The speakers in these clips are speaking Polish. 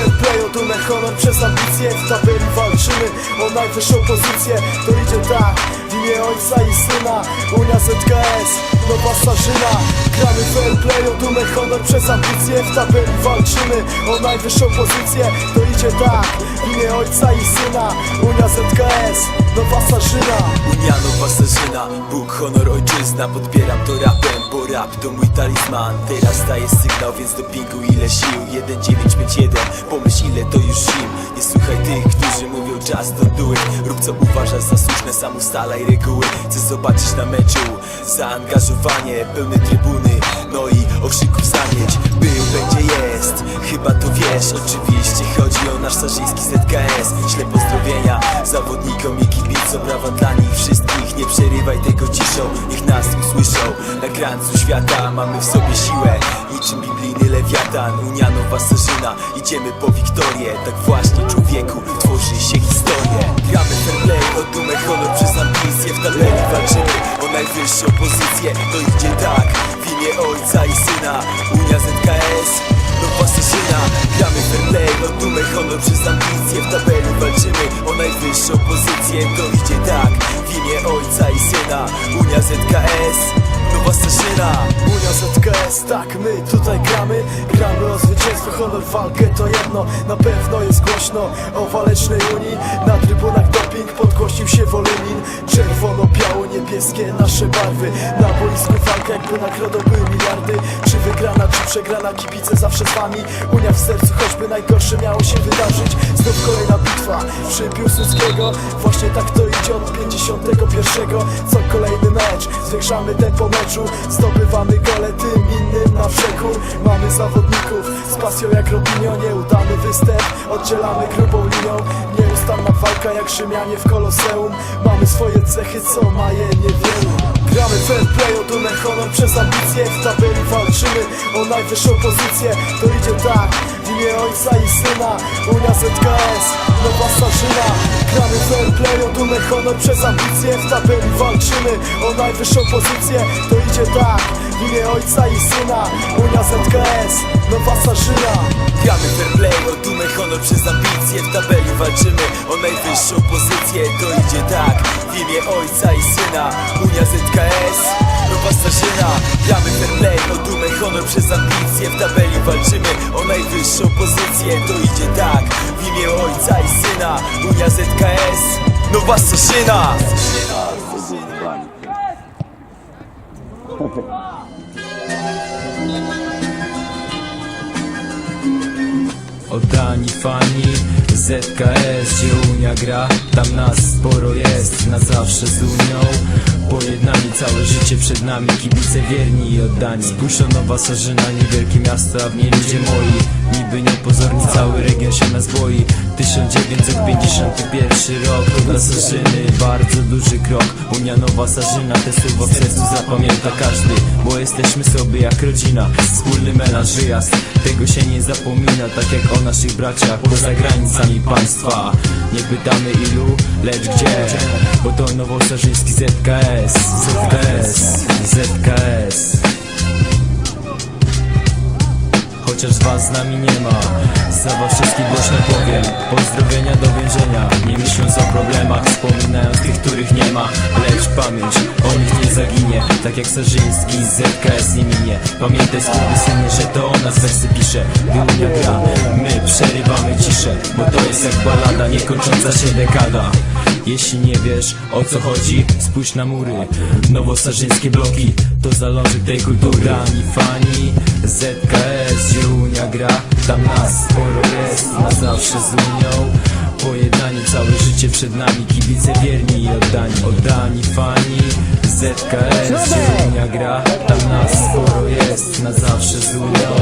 play o dumę, honor przez ambicje. W tabeli walczymy o najwyższą pozycję. To idzie tak, w imię ojca i syna Unia ZKS, nowa starzyna Gramy fair play o dumę, honor przez ambicje. W tabeli walczymy o najwyższą pozycję. To idzie tak, w imię ojca i syna Unia ZKS, nowa starzyna Unia nowa starzyna, Bóg, honor, ojczyzna. Podbieram to rapem, bo rap to mój talizman. Teraz daję sygnał, więc do pingu ile sił. 1951, pomyśl ile to już zim Nie słuchaj tych, którzy mówią czas to do it Rób co uważasz za słuszne, sam ustalaj reguły. Chcę zobaczyć na meczu zaangażowanie Pełne trybuny, no i okrzyków zamieć. Był, będzie, jest, chyba to wiesz. Oczywiście chodzi o nasz sarzyński ZKS Śle pozdrowienia zawodnikom i kibicom. Brawa dla nich wszystkich, nie przerywaj tego ciszą. Niech nas usłyszą na krańcu świata. Mamy w sobie siłę, lewiatan Unia nowa idziemy po wiktorię. Tak właśnie człowieku, tworzy się historię. Gramy fair play, o dumę, honor przez ambicje W tabeli walczymy o najwyższą pozycję. To idzie tak, w imię ojca i syna. Unia ZKS, nowa starzyna Gramy fair play, o dumę, honor przez ambicje W tabeli walczymy o najwyższą pozycję. To idzie tak, w imię ojca i syna. Unia ZKS, nowa starzyna Unia ZKS, tak my tutaj gramy. Gramy o zwycięstwo, honor, walkę to jedno. Na pewno jest głośno o walecznej Unii. Na trybunach doping podgłośnił się Wolumin Czerwono-biało-niebieskie nasze barwy. Na boisku walka jakby nagrodą były miliardy. Czy wygrana, czy przegrana, kibice zawsze z wami. Unia w sercu, choćby najgorsze miało się wydarzyć. Znów kolejna bitwa przy Piłsudskiego. Właśnie tak to idzie od 51 Co kolejny mecz, zwiększamy tempo meczu Zdobywamy gole tym innym na przekór Mamy zawodników z pasją jak Robinho Nieudany występ, oddzielamy grubą linią Nieustanna walka jak Rzymianie w Koloseum. Mamy swoje cechy, co ma je niewielu Gramy fair play, dumę, honor przez ambicje. W tabeli walczymy o najwyższą pozycję. To idzie tak, w imię ojca i syna Unia ZKS, nowa starzyna. Gramy fair play, dumę, honor przez ambicje. W tabeli walczymy o najwyższą pozycję. To idzie tak, w imię ojca i syna Unia ZKS, nowa starzyna Gramy fair play, o dumę, honor przez ambicje. W tabeli walczymy o najwyższą pozycję. To idzie tak, w imię ojca i syna Unia ZKS, nowa starzyna Gramy fair play, o dumę, honor przez ambicje. W tabeli walczymy o najwyższą pozycję. To idzie tak, w imię ojca i syna Unia ZKS, nowa starzyna Oddani fani. ZKS, gdzie Unia gra Tam nas sporo jest, na zawsze z Unią. Pojednani całe życie przed nami Kibice wierni i oddani. Spójrz nowa Sarzyna, niewielkie miasto A w niej ludzie moi. Niby niepozorni, cały region się nas boi 1951 rok dla Sarzyny bardzo duży krok. Unia Nowa Sarzyna, te słowa w sercu zapamięta każdy Bo jesteśmy sobie jak rodzina. Wspólny melanż, wyjazd Tego się nie zapomina, tak jak o naszych braciach Poza granicami państwa. Nie pytamy ilu, lecz gdzie Bo to nowosarzyński ZKS ZKS, ZKS Chociaż was z nami nie ma Za was wszystkich głośno powiem. Pozdrowienia do więzienia Nie myśląc o problemach Wspominając tych, których nie ma. Lecz pamięć o nich nie zaginie Tak jak Sarzyński z ZKS nie minie Pamiętaj skurwysyny, że to o nas wersy pisze. Gdy Unia gra, my przerywamy ciszę Bo to jest jak balada, niekończąca się dekada. Jeśli nie wiesz o co chodzi, spójrz na mury. Nowosarzyńskie bloki to zalążek tej kultury. Ani fani, ZKS, Unia gra. Tam nas sporo jest, na zawsze z Unią. Pojednani całe życie przed nami Kibice wierni i oddani. Oddani fani, ZKS, Unia gra. Tam nas sporo jest, na zawsze z Unią.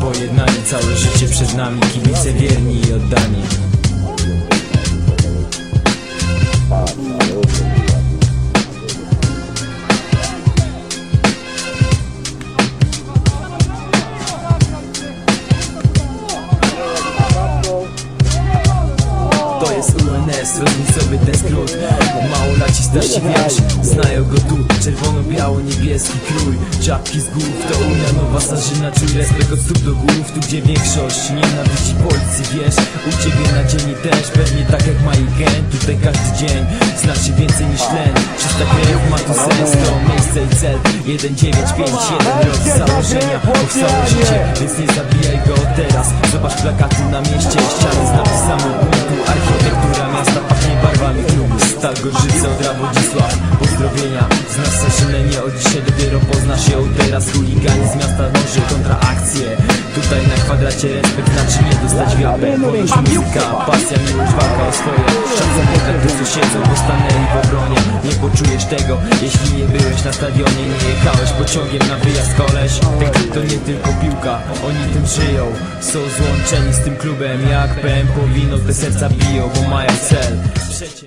Pojednani całe życie przed nami Kibice wierni UNS, różnicowy jeden skrót Mało laci starsi wiesz, znają go tu Czerwono-biało-niebieski krój. Czapki z głów to Unia Nowa Sarzyna Czuj respekt od stóp do głów. Tu gdzie większość nienawidzi policji wiesz U ciebie na dzień też. Pewnie tak jak ma i gen Tutaj każdy dzień znaczy więcej niż tlen Czysta krew ma tu sens? To miejsce i cel. 1951 rok założenia Powstało życie, więc nie zabijaj go teraz. Zobacz plakaty na mieście Ściany z napisami barwami klubu Stal Gorzyce od Rawodzisław Pozdrowienia z nas Sarzynę nie od dzisiaj dopiero poznasz ją teraz. Chuligani z miasta dąży kontraakcje Tutaj na kwadracie respekt znaczy nie dostać wiapę Wolność muzyka, pasja, miłość, walka o swoje. Szacunek dla tych co siedzą, bo stanęli w obronie. Nie poczujesz tego, jeśli nie byłeś na stadionie Nie jechałeś pociągiem na wyjazd koleś. Tak to nie tylko piłka, oni tym żyją. Są złączeni z tym klubem jak PM powinno Te serca biją, bo mają cel